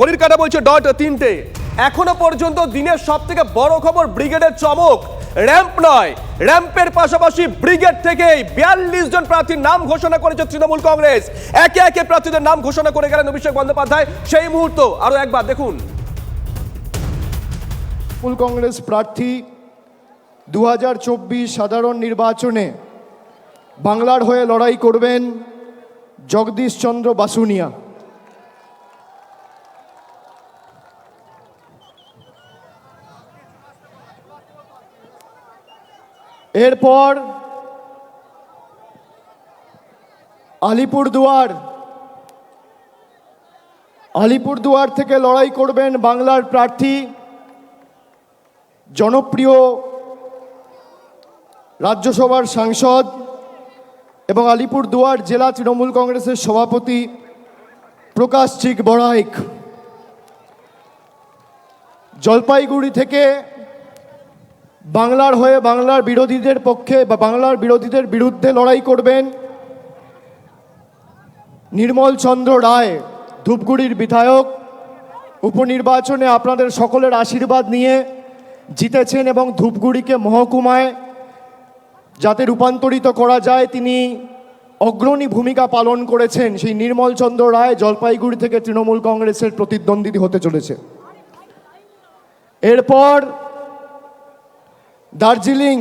ঘড়ির কাটা বলছে ডট তিনটে। এখনও পর্যন্ত দিনের সব থেকে বড় খবর ব্রিগেডের চমক। র্যাম্প নয়, র্যাম্পের পাশাপাশি ব্রিগেড থেকেই বিয়াল্লিশ জন প্রার্থীর নাম ঘোষণা করেছে তৃণমূল কংগ্রেস। একে একে প্রার্থীদের নাম ঘোষণা করে গেলেন অভিষেক বন্দ্যোপাধ্যায়। সেই মুহূর্ত আরও একবার দেখুন। তৃণমূল কংগ্রেস প্রার্থী দু হাজার চব্বিশ সাধারণ নির্বাচনে বাংলার হয়ে লড়াই করবেন জগদীশ চন্দ্র বাসুনিয়া। এরপর আলিপুরদুয়ার আলিপুরদুয়ার থেকে লড়াই করবেন বাংলার প্রার্থী, জনপ্রিয় রাজ্যসভার সাংসদ এবং আলিপুরদুয়ার জেলা তৃণমূল কংগ্রেসের সভাপতি প্রকাশ চিক বড়াইক। জলপাইগুড়ি থেকে বাংলার হয়ে বাংলার বিরোধীদের পক্ষে বা বাংলার বিরোধীদের বিরুদ্ধে লড়াই করবেন নির্মল চন্দ্র রায়, ধূপগুড়ির বিধায়ক। উপনির্বাচনে আপনাদের সকলের আশীর্বাদ নিয়ে জিতেছেন এবং ধূপগুড়িকে মহকুমায় যাতে রূপান্তরিত করা যায়, তিনি অগ্রণী ভূমিকা পালন করেছেন। সেই নির্মল চন্দ্র রায় জলপাইগুড়ি থেকে তৃণমূল কংগ্রেসের প্রতিদ্বন্দ্বী হতে চলেছে। এরপর দার্জিলিং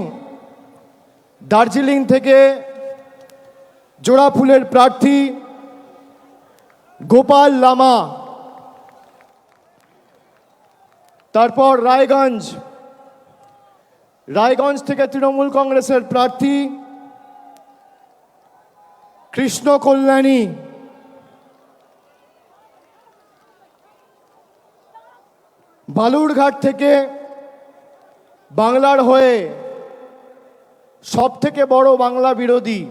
দার্জিলিং থেকে জোড়া ফুলের প্রার্থী গোপাল লামা। তারপর রায়গঞ্জ রায়গঞ্জ থেকে তৃণমূল কংগ্রেসের প্রার্থী কৃষ্ণ কল্যাণী। বালুরঘাট থেকে বাংলার হয়ে সব থেকে বড় বাংলা বিরোধী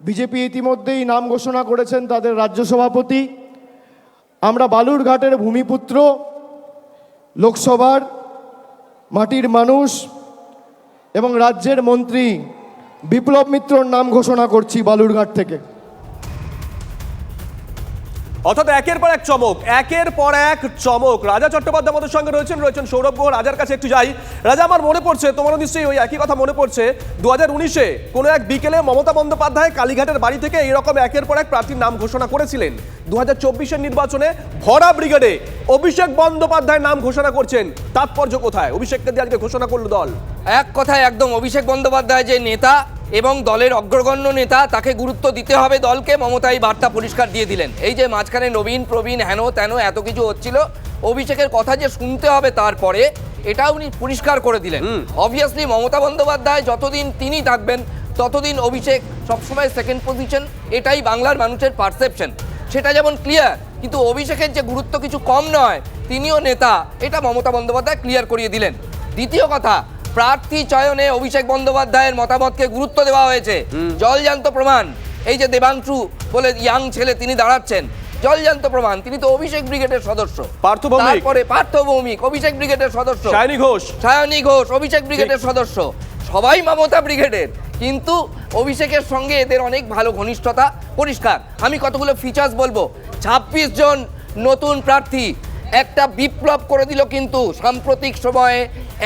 বিজেপি ইতিমধ্যেই নাম ঘোষণা করেছেন তাদের রাজ্য সভাপতি। আমরা বালুরঘাটের ভূমিপুত্র, লোকসভার মাটির মানুষ এবং রাজ্যের মন্ত্রী বিপ্লব মিত্রর নাম ঘোষণা করছি বালুরঘাট থেকে। অর্থাৎ একের পর এক চমক, একের পর এক চমক। রাজা চট্টোপাধ্যায় আমাদের সঙ্গে রয়েছেন রয়েছেন সৌরভ গুহ রাজার কাছে একটু যাই। রাজা, আমার মনে পড়ছে, তোমারও নিশ্চয়ই ওই একই কথা মনে পড়ছে দু হাজার উনিশে কোনো এক বিকেলে মমতা বন্দ্যোপাধ্যায় কালীঘাটের বাড়ি থেকে এইরকম একের পর এক প্রার্থীর নাম ঘোষণা করেছিলেন। দু হাজার চব্বিশের নির্বাচনে ভরা ব্রিগেডে অভিষেক বন্দ্যোপাধ্যায় নাম ঘোষণা করছেন। তাৎপর্য কোথায়? অভিষেককে দিয়ে আজকে ঘোষণা করল দল। এক কথায় একদম অভিষেক বন্দ্যোপাধ্যায় যে নেতা এবং দলের অগ্রগণ্য নেতা তাকে গুরুত্ব দিতে হবে দলকে। মমতা এই বার্তা পরিষ্কার দিয়ে দিলেন। এই যে মাঝখানে নবীন প্রবীণ হেন তেন এত কিছু হচ্ছিল অভিষেকের কথা যে শুনতে হবে তারপরে এটা উনি পরিষ্কার করে দিলেন। অবভিয়াসলি মমতা বন্দ্যোপাধ্যায় যতদিন তিনি থাকবেন ততদিন অভিষেক সবসময় সেকেন্ড পজিশন এটাই বাংলার মানুষের পারসেপশন সেটা যেমন ক্লিয়ার কিন্তু অভিষেকের যে গুরুত্ব কিছু কম নয় তিনিও নেতা এটা মমতা বন্দ্যোপাধ্যায় ক্লিয়ার করিয়ে দিলেন। দ্বিতীয় কথা প্রার্থী চয়নে অভিষেক বন্দ্যোপাধ্যায়ের মতামতকে গুরুত্ব দেওয়া হয়েছে। জলজান্ত প্রমাণ এই যে দেবাংশু বলে ইয়াং ছেলে তিনি দাঁড়াচ্ছেন। জলজান্ত প্রমাণ তিনি তো অভিষেক ব্রিগেডের সদস্য। তারপরে পার্থ ভৌমিক অভিষেক ব্রিগেডের সদস্য। সায়নী ঘোষ। সায়নী ঘোষ অভিষেক ব্রিগেডের সদস্য। সবাই মমতা ব্রিগেডের কিন্তু অভিষেকের সঙ্গে এদের অনেক ভালো ঘনিষ্ঠতা পরিষ্কার। আমি কতগুলো ফিচার্স বলব। ছাব্বিশ জন নতুন প্রার্থী একটা বিপ্লব করে দিল কিন্তু সাম্প্রতিক সময়ে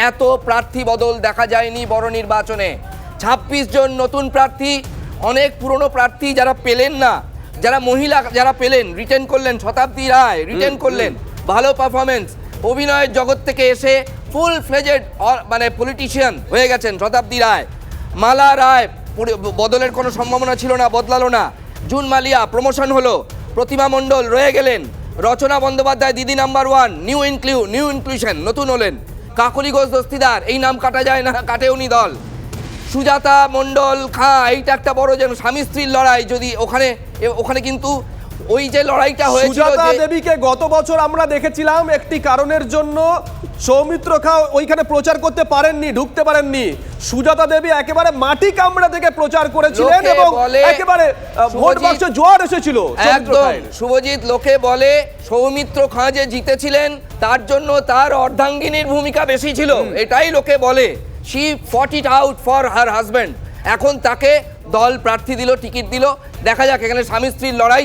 এত প্রার্থী বদল দেখা যায়নি বড় নির্বাচনে। ছাব্বিশ জন নতুন প্রার্থী অনেক পুরনো প্রার্থী যারা পেলেন না যারা মহিলা যারা পেলেন রিটেন করলেন শতাব্দী রায় রিটেন করলেন ভালো পারফরমেন্স অভিনয়ের জগৎ থেকে এসে ফুল ফ্লেজেড মানে পলিটিশিয়ান হয়ে গেছেন শতাব্দী রায়। মালা রায় বদলের কোনো সম্ভাবনা ছিল না বদলালো না। জুন মালিয়া প্রমোশন হলো প্রতিমা মণ্ডল রয়ে গেলেন। রচনা বন্দ্যোপাধ্যায় দিদি নাম্বার ওয়ান নিউ ইনক্লিউ নিউ ইনক্লুশন নতুন হলেন। কাকলি ঘোষ দস্তিদার এই নাম কাটা যায় না কাটে উনি দল। সুজাতা মণ্ডল খাঁ এইটা একটা বড় যেন স্বামী স্ত্রীর লড়াই যদি ওখানে ওখানে কিন্তু ওই যে লড়াইটা হয়েছিল সুজাতা দেবীকে গত বছর আমরা দেখেছিলাম একটি কারণের জন্য সৌমিত্র খা ওইখানে প্রচার করতে পারেননি ঢুকতে পারেননি। সুজাতা দেবী একেবারে মাটি কামড়া থেকে প্রচার করেছিলেন এবং একেবারে ভোট বাক্সে জোয়ার এসেছিল একদম শুভজিৎ লোকে বলে সৌমিত্র খাঁ যে জিতেছিলেন তার জন্য তার অর্ধাঙ্গিনীর ভূমিকা বেশি ছিল। এটাই লোকে বলে। She fought it out for her husband এখন তাকে দল প্রার্থী দিল টিকিট দিল। দেখা যাক এখানে স্বামী স্ত্রীর লড়াই।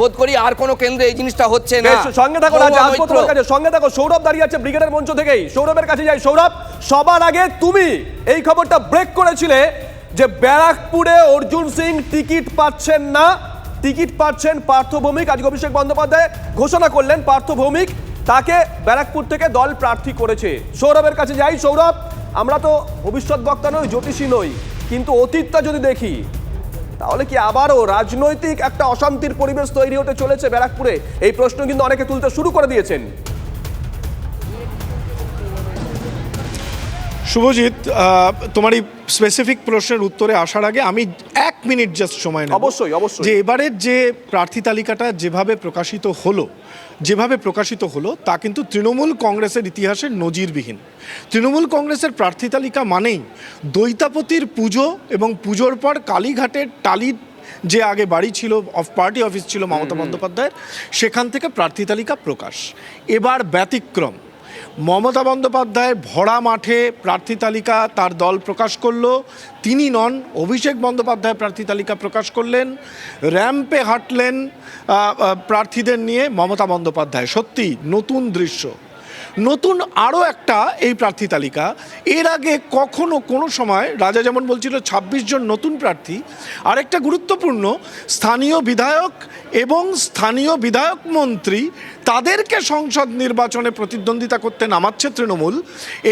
বোধ করি আর কোনো কেন্দ্রে এই জিনিসটা হচ্ছে না। সঙ্গে থাকো কাছে সঙ্গে থাকো সৌরভ দাঁড়িয়ে আছে ব্রিগেডের মঞ্চ থেকেই। সৌরভের কাছে যাই সৌরভ সবার আগে তুমি এই খবরটা ব্রেক করেছিলে যে ব্যারাকপুরে অর্জুন সিং টিকিট পাচ্ছেন না। টিকিট পাচ্ছেন পার্থ ভৌমিক। আজকে অভিষেক বন্দ্যোপাধ্যায় ঘোষণা করলেন পার্থ ভৌমিক তাকে ব্যারাকপুর থেকে দল প্রার্থী করেছে। সৌরভের কাছে যাই সৌরভ আমরা তো ভবিষ্যৎ বক্তা নই জ্যোতিষী নই কিন্তু অতীতটা যদি দেখি তাহলে কি আবারও রাজনৈতিক একটা অশান্তির পরিবেশ তৈরি হতে চলেছে ব্যারাকপুরে? এই প্রশ্ন কিন্তু অনেকে তুলতে শুরু করে দিয়েছেন। শুভজিৎ তোমার এই স্পেসিফিক প্রশ্নের উত্তরে আসার আগে আমি এক মিনিট জাস্ট সময় নেব। অবশ্যই, অবশ্যই। যে এবারের যে প্রার্থী তালিকাটা যেভাবে প্রকাশিত হলো যেভাবে প্রকাশিত হলো তা কিন্তু তৃণমূল কংগ্রেসের ইতিহাসে নজিরবিহীন। তৃণমূল কংগ্রেসের প্রার্থী তালিকা মানেই দৈতাপতির পুজো এবং পুজোর পর কালীঘাটের টালির যে আগে বাড়ি ছিল অফ পার্টি অফিস ছিল মমতা বন্দ্যোপাধ্যায়ের সেখান থেকে প্রার্থী তালিকা প্রকাশ। এবার ব্যতিক্রম। মমতা বন্দ্যোপাধ্যায় ভরা মাঠে প্রার্থী তালিকা তার দল প্রকাশ করল। তিনি নন, অভিষেক বন্দ্যোপাধ্যায় প্রার্থী তালিকা প্রকাশ করলেন। র্যাম্পে হাঁটলেন প্রার্থীদের নিয়ে মমতা বন্দ্যোপাধ্যায়। সত্যি, নতুন দৃশ্য। নতুন আরও একটা এই প্রার্থী তালিকা। এর আগে কখনো কোনো সময় রাজা যেমন বলছিল ২৬ জন নতুন প্রার্থী, আরেকটা গুরুত্বপূর্ণ স্থানীয় বিধায়ক এবং স্থানীয় বিধায়ক মন্ত্রী তাদেরকে সংসদ নির্বাচনে প্রতিদ্বন্দ্বিতা করতে নামাচ্ছে তৃণমূল।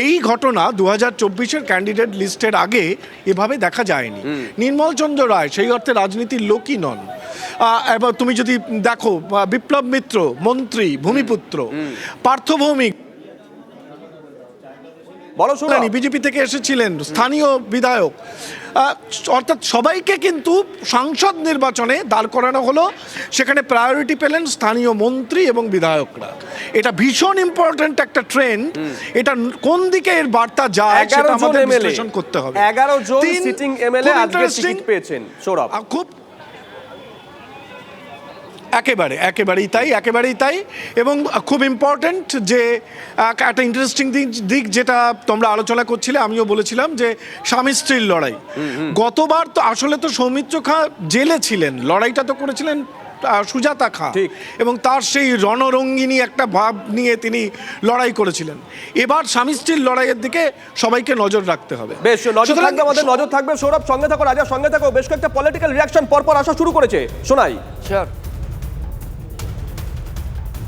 এই ঘটনা দু হাজার চব্বিশের ক্যান্ডিডেট লিস্টের আগে এভাবে দেখা যায়নি। নির্মল চন্দ্র রায় সেই অর্থে রাজনীতির লোকই নন। এবার তুমি যদি দেখো বিপ্লব মিত্র মন্ত্রী ভূমিপুত্র পার্থ ভৌমিক বলো সৌরভ বিজেপি থেকে এসেছিলেন স্থানীয় বিধায়ক। অর্থাৎ সবাইকে কিন্তু সংসদ নির্বাচনে দাঁড় করানো হলো। সেখানে প্রায়োরিটি পেলেন স্থানীয় মন্ত্রী এবং বিধায়করা। এটা ভীষণ ইম্পর্ট্যান্ট একটা ট্রেন্ড এটা কোন দিকে এর বার্তা যায় সেটা আমাদের বিশ্লেষণ করতে হবে। এগারো জন সিটিং এমএলএ আজকে টিকিট পেয়েছেন সৌরভ। খুব একেবারে একেবারেই তাই একেবারেই তাই। এবং খুব ইম্পর্ট্যান্ট যে একটা ইন্টারেস্টিং দিক দিক যেটা তোমরা আলোচনা করছিলে আমিও বলেছিলাম যে স্বামী স্ত্রীর লড়াই। গতবার তো আসলে তো সৌমিত্র খাঁ জেলে ছিলেন লড়াইটা তো করেছিলেন সুজাতা খাঁ। ঠিক। এবং তার সেই রণরঙ্গিনী একটা ভাব নিয়ে তিনি লড়াই করেছিলেন। এবার স্বামী স্ত্রীর লড়াইয়ের দিকে সবাইকে নজর রাখতে হবে। বেশ নজর থাকবে আমাদের নজর থাকবে। সৌরভ সঙ্গে থাকো রাজা সঙ্গে থাকো। বেশ কয়েকটা পলিটিক্যাল রিয়াকশন পরপর আসা শুরু করেছে। শোনাই। Sure.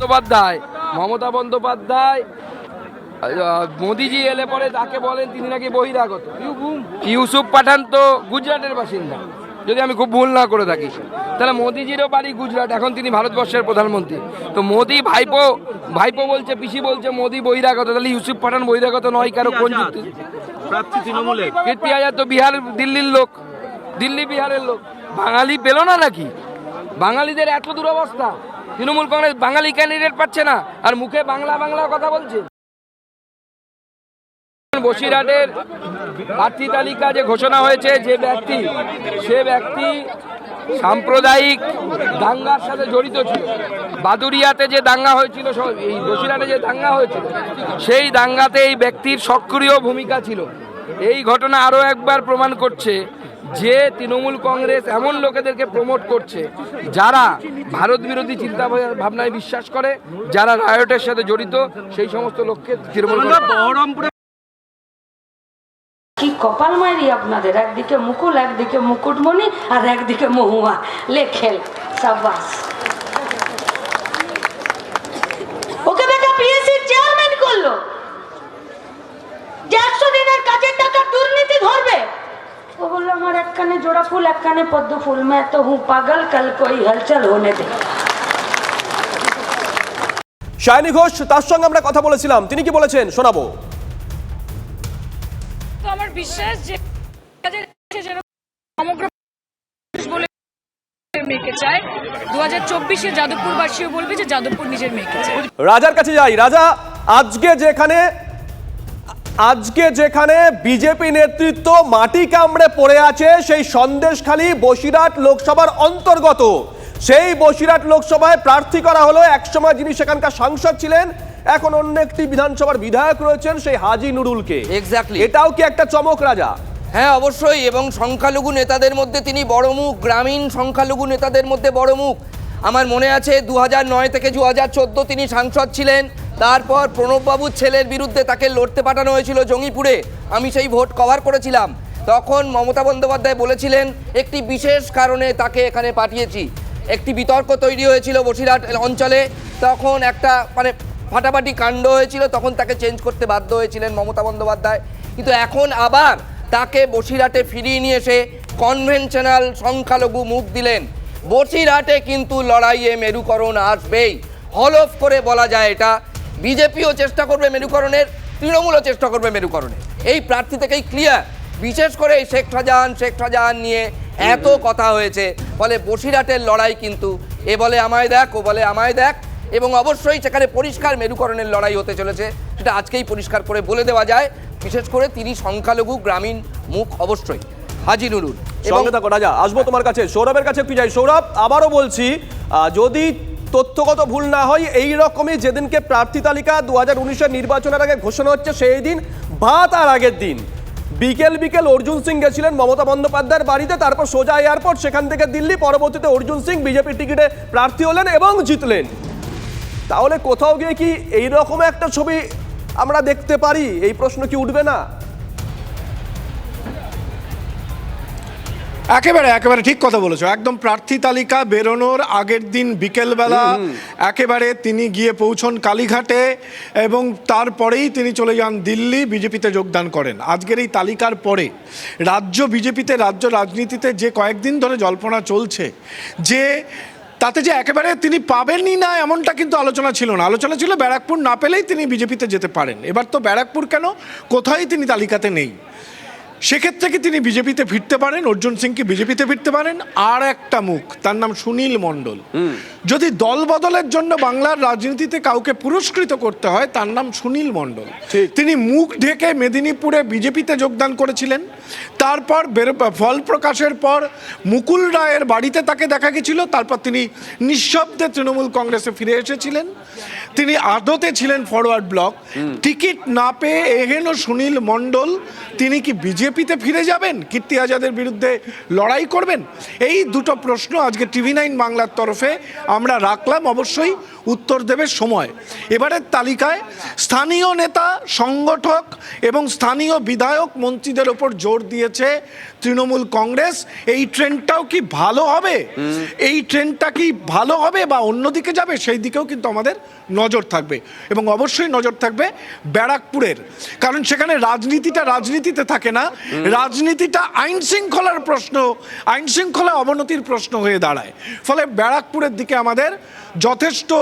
বন্দ্যোপাধ্যায় মমতা বন্দ্যোপাধ্যায় মোদিজি এলে পরে তাকে বলেন তিনি নাকি বহিরাগত। ইউসুফ পাঠান তো গুজরাটের বাসিন্দা। যদি আমি খুব ভুল না করে থাকি। তাহলে মোদিজিরও বাড়ি গুজরাট এখন তিনি ভারতবর্ষের প্রধানমন্ত্রী। তো মোদি ভাইপো ভাইপো বলছে পিসি বলছে মোদি বহিরাগত তাহলে ইউসুফ পাঠান বহিরাগত নয় কারও কোন যুক্তি? কীর্তি আজাদ তো বিহার দিল্লির লোক। দিল্লি বিহারের লোক। বাঙালি পেল না নাকি? বাঙালিদের এত দুরবস্থা। তৃণমূল কংগ্রেস বাঙালি ক্যান্ডিডেট পাচ্ছে না, আর মুখে বাংলা বাংলা কথা বলছে। বসিরহাটের প্রার্থী তালিকা যে ঘোষণা হয়েছে, যে ব্যক্তি, সে ব্যক্তি সাম্প্রদায়িক দাঙ্গার সাথে জড়িত ছিল। বাদুরিয়াতে যে দাঙ্গা হয়েছিল এই বসিরহাটে যে দাঙ্গা হয়েছিল, সেই দাঙ্গাতে এই ব্যক্তির সক্রিয় ভূমিকা ছিল। এই ঘটনা আরও একবার প্রমাণ করছে যে তৃণমূল কংগ্রেস এমন লোকেদেরকে প্রমোট করছে যারা ভারত বিরোধী চিন্তা ভাবনায় বিশ্বাস করে যারা রায়টের সাথে জড়িত সেই সমস্ত লোককে তৃণমূল কি কপাল মারি আপনাদের? একদিকে মুকুল একদিকে মুকুটমণি আর একদিকে মহুয়া। লেখেল সাবাস ওকে বেটা পিএসসি চেয়ারম্যান করল যে একশো দিনের কাজের টাকা দুর্নীতি ধরবে ও বলল আমার এক কানে জোড়া ফুল এক কানে পদ্ম ফুল मैं तो हूँ पागल कल कोई हलचल होने दे শায়নি ঘোষ তার সঙ্গে আমরা কথা বলেছিলাম তিনি কি বলেছেন শোনাবো তো আমার বিশ্বাস যে যেন সমগ্র দেশ বলে মেয়েকে চায় দু হাজার চব্বিশে যাদবপুরবাসীও বলবে যে যাদবপুর নিজের মেয়েকে চায় রাজার কাছে যাই রাজা আজকে যেখানে আজকে যেখানে বিজেপি নেতৃত্ব মাটি কামড়ে পড়ে আছে সেই সন্দেশখালী বসিরহাট লোকসভার অন্তর্গত। সেই বসিরহাট লোকসভায় প্রার্থী করা হলো একসময় যিনি সেখানকার সাংসদ ছিলেন এখন অন্য একটি বিধানসভার বিধায়ক রয়েছেন সেই হাজি নুরুলকে। Exactly. এটাও কি একটা চমক রাজা? হ্যাঁ অবশ্যই এবং সংখ্যালঘু নেতাদের মধ্যে তিনি বড় মুখ গ্রামীণ সংখ্যালঘু নেতাদের মধ্যে বড় মুখ। আমার মনে আছে দু নয় থেকে দু হাজার তিনি সাংসদ ছিলেন তারপর প্রণববাবুর ছেলের বিরুদ্ধে তাকে লড়তে পাঠানো হয়েছিল জঙ্গিপুরে। আমি সেই ভোট কভার করেছিলাম। তখন মমতা বন্দ্যোপাধ্যায় বলেছিলেন, একটি বিশেষ কারণে তাকে এখানে পাঠিয়েছি। একটি বিতর্ক তৈরি হয়েছিল বসিরহাট অঞ্চলে। তখন একটা মানে ফাটাফাটি কাণ্ড হয়েছিল, তখন তাকে চেঞ্জ করতে বাধ্য হয়েছিলেন মমতা বন্দ্যোপাধ্যায়। কিন্তু এখন আবার তাকে বসিরহাটে ফিরিয়ে নিয়ে এসে কনভেনশনাল সংখ্যালঘু মুখ দিলেন। বসিরহাটে কিন্তু লড়াইয়ে মেরুকরণ আসবেই। হলফ করে বলা যায় এটা। বিজেপিও চেষ্টা করবে মেরুকরণের, তৃণমূলও চেষ্টা করবে মেরুকরণের। এই প্রার্থী থেকেই ক্লিয়ার বিশেষ করে এই শেখ শাহজাহান শেখ শাহজাহান নিয়ে এত কথা হয়েছে ফলে বসিরহাটের লড়াই কিন্তু, এ বলে আমায় দেখ, ও বলে আমায় দেখ, এবং অবশ্যই সেখানে পরিষ্কার মেরুকরণের লড়াই হতে চলেছে, সেটা আজকেই পরিষ্কার করে বলে দেওয়া যায়, বিশেষ করে তিনি সংখ্যালঘু গ্রামীণ মুখ অবশ্যই, হাজি নুরুল। সঙ্গে থাকো, রাজা, আসব তোমার কাছে, সৌরভের কাছে একটু যাই। সৌরভ, আবারও বলছি যদি তথ্যগত ভুল না হয় এই রকমই যেদিনকে প্রার্থী তালিকা দু হাজার উনিশের নির্বাচনের আগে ঘোষণা হচ্ছে, সেই দিন বা তার আগের দিন। বিকেল বিকেল অর্জুন সিং গেছিলেন মমতা বন্দ্যোপাধ্যায়ের বাড়িতে, তারপর সোজা এয়ারপোর্ট, সেখান থেকে দিল্লি, পরবর্তীতে অর্জুন সিং বিজেপির টিকিটে প্রার্থী হলেন এবং জিতলেন। তাহলে কোথাও গিয়ে কি এই রকম একটা ছবি আমরা দেখতে পারি? এই প্রশ্ন কি উঠবে না? একেবারে একেবারে ঠিক কথা বলেছ। একদম প্রার্থী তালিকা বেরোনোর আগের দিন বিকেলবেলা একেবারে তিনি গিয়ে পৌঁছন কালীঘাটে এবং তারপরেই তিনি চলে যান দিল্লি বিজেপিতে যোগদান করেন। আজকের এই তালিকার পরে রাজ্য বিজেপিতে রাজ্য রাজনীতিতে যে কয়েকদিন ধরে জল্পনা চলছে যে তাতে যে একেবারে তিনি পাবেনই না এমনটা কিন্তু আলোচনা ছিল না। আলোচনা ছিল ব্যারাকপুর না পেলেই তিনি বিজেপিতে যেতে পারেন। এবার তো ব্যারাকপুর কেন? কোথায় তিনি তালিকাতে নেই? সেক্ষেত্রে কি তিনি বিজেপিতে ফিরতে পারেন? অর্জুন সিং কি বিজেপিতে ফিরতে পারেন? আর একটা মুখ তার নাম সুনীল মণ্ডল। যদি দল বদলের জন্য বাংলার রাজনীতিতে কাউকে পুরস্কৃত করতে হয় তার নাম সুনীল মণ্ডল। তিনি মুখ ঢেকে মেদিনীপুরে বিজেপিতে যোগদান করেছিলেন। তারপর বের- ফল প্রকাশের পর মুকুল রায়ের বাড়িতে তাকে দেখা গেছিল। তারপর তিনি নিঃশব্দে তৃণমূল কংগ্রেসে ফিরে এসেছিলেন। তিনি আদতে ছিলেন ফরওয়ার্ড ব্লক টিকিট না পেয়ে এহেন সুনীল মণ্ডল তিনি কি বিজেপিতে ফিরে যাবেন? কীর্তি আজাদের বিরুদ্ধে লড়াই করবেন? এই দুটো প্রশ্ন আজকে টিভি নাইন বাংলার তরফে আমরা রাখলাম। অবশ্যই উত্তর দেবে সময়। এবারের তালিকায় স্থানীয় নেতা সংগঠক এবং স্থানীয় বিধায়ক মন্ত্রীদের ওপর জোর দিয়েছে তৃণমূল কংগ্রেস। এই ট্রেনটাও কি ভালো হবে? এই ট্রেনটা কি ভালো হবে বা অন্যদিকে যাবে? সেই দিকেও কিন্তু আমাদের নজর থাকবে। এবং অবশ্যই নজর থাকবে ব্যারাকপুরের। কারণ সেখানে রাজনীতিটা রাজনীতিতে থাকে না। রাজনীতিটা আইন শৃঙ্খলার প্রশ্ন আইন শৃঙ্খলা অবনতির প্রশ্ন হয়ে দাঁড়ায়। ফলে ব্যারাকপুরের দিকে আমাদের যথেষ্ট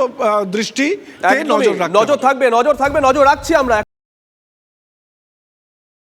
রাখতে নজর থাকবে নজর থাকবে নজর রাখছি আমরা।